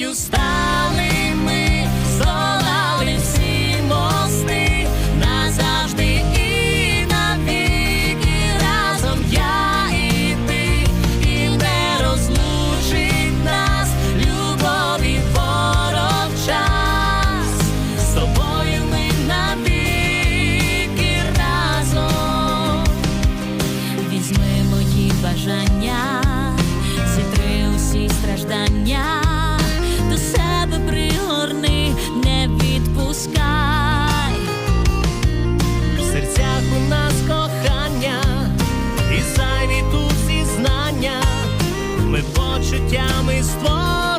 тобою стали ми, здолали всі мости назавжди і навіки разом я і ти, і не розлучить нас любові ворог час. З тобою ми навіки разом. Візьми мої бажання, страждання, почуттями створені.